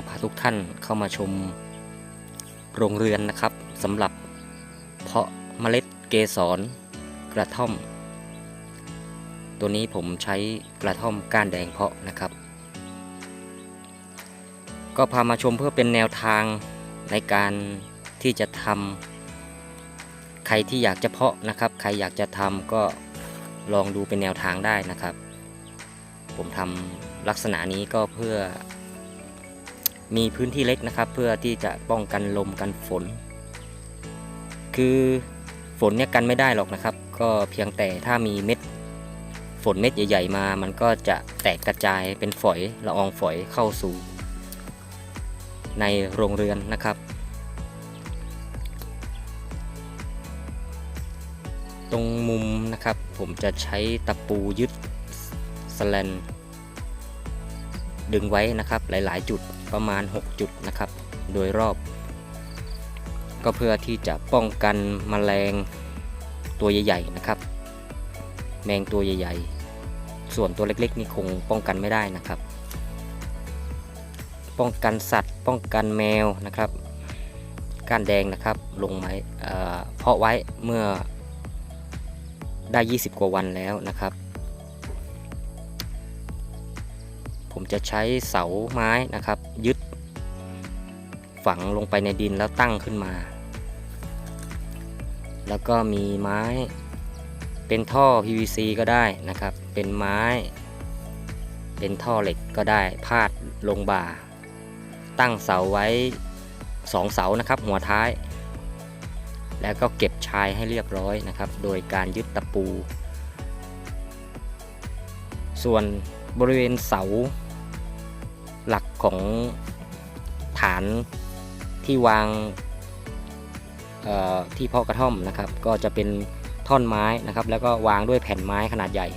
ก็พาทุกท่านเข้ามาชมโรงเรือนนะครับสำหรับเพาะเมล็ดเกสรกระท่อม ตัวนี้ผมใช้กระท่อมก้านแดงเพาะนะครับ ก็พามาชมเพื่อเป็นแนวทางในการที่จะทำใครที่อยากจะเพาะนะครับ ใครอยากจะทำก็ลองดูเป็นแนวทางได้นะครับ ผมทำลักษณะนี้ก็เพื่อ มีพื้นที่เล็กนะครับ เพื่อที่จะป้องกันลมกันฝน คือฝนเนี่ยกันไม่ได้หรอกนะครับ ก็เพียงแต่ถ้ามีเม็ดฝนเม็ดใหญ่ ๆ มา มันก็จะแตกกระจายเป็นฝอยละอองฝอยเข้าสู่ ในโรงเรือนนะครับ ตรงมุมนะครับ ผมจะใช้ตะปูยึดสแลนดึงไว้นะครับหลาย ๆ จุด ประมาณ 6 จุดนะครับ โดยรอบ ก็เพื่อที่จะป้องกันมแมลงตัวใหญ่ๆนะครับ แมงตัวใหญ่ ๆ ส่วนตัวเล็กๆนี่คงป้องกันไม่ได้นะครับ ป้องกันสัตว์ ป้องกันแมวนะครับก้านแดงนะครับลงไม้เอ่อเพาะไว้เมื่อได้ 20 กว่าวันแล้วนะครับ จะใช้เสาไม้นะครับ ยึด ฝังลงไปในดินแล้วตั้งขึ้นมา แล้วก็มีไม้ เป็นท่อ PVC ก็ได้นะครับ เป็นไม้ เป็นท่อเหล็กก็ได้พาดลงบ่า ตั้งเสาไว้2เสานะครับหัวท้าย แล้วก็เก็บชายให้เรียบร้อยนะครับ โดยการยึดตะปู ส่วนบริเวณเสา หลักของฐานที่วางที่เพาะกระท่อมนะครับ ก็จะเป็นท่อนไม้นะครับ แล้วก็วางด้วยแผ่นไม้ขนาดใหญ่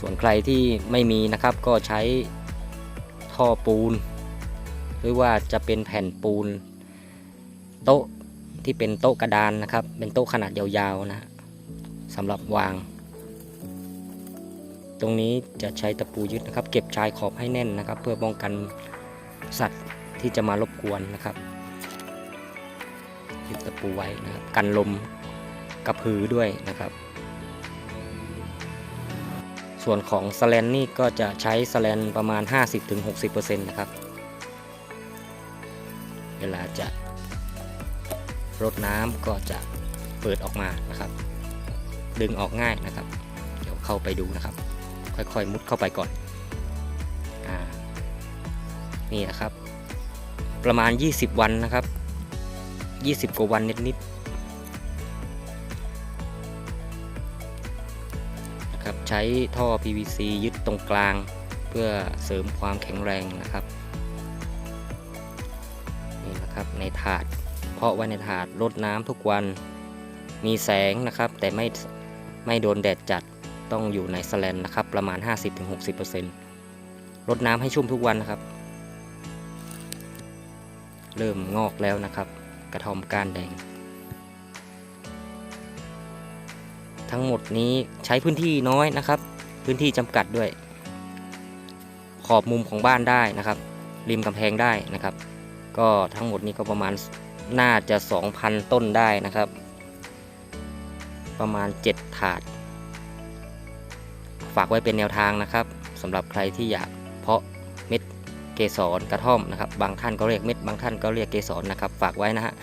ส่วนใครที่ไม่มีนะครับก็ใช้ท่อปูน หรือว่าจะเป็นแผ่นปูน โต๊ะที่เป็นโต๊ะกระดานนะครับ เป็นโต๊ะขนาดยาวๆนะสำหรับวาง ตรงนี้จะใช้ตะปูยึดนะครับ เก็บชายขอบให้แน่นนะครับ เพื่อป้องกันสัตว์ที่จะมารบกวนนะครับยึดตะปูไว้นะครับ กันลมกระพือด้วยนะครับ ส่วนของสแลนนี่ก็จะใช้สแลนประมาณ 50-60%นะครับ เวลาจะรดน้ำก็จะเปิดออกมานะครับ ดึงออกง่ายนะครับ เดี๋ยวเข้าไปดูนะครับ ค่อยๆ มุดเข้าไปก่อนอนี่นะครับ ประมาณ 20 วันนะครับ 20 กว่าวันนิดๆนะครับใช้ท่อ PVC ยึดตรงกลางเพื่อเสริมความแข็งแรงนะครับนี่นะครับในถาด เพาะไว้ในถาดรดน้ำทุกวันมีแสงนะครับ แต่ไม่ไม่โดนแดดจัด ต้องอยู่ในสแลนนะครับประมาณ 50-60%รดน้ำให้ชุ่มทุกวันนะครับ เริ่มงอกแล้วนะครับ กระทอมก้านแดง ทั้งหมดนี้ใช้พื้นที่น้อยนะครับ พื้นที่จำกัดด้วย ขอบมุมของบ้านได้นะครับ ริมกำแพงได้นะครับ ก็ทั้งหมดนี้ก็ประมาณน่าจะ 2,000 ต้นได้นะครับ ประมาณ 7 ถาด ฝากไว้เป็นแนวทางนะครับสำหรับใครที่อยากเพาะเม็ดเกสรกระท่อมนะครับ บางท่านก็เรียกเม็ด บางท่านก็เรียกเกสรนะครับ ฝากไว้นะฮะ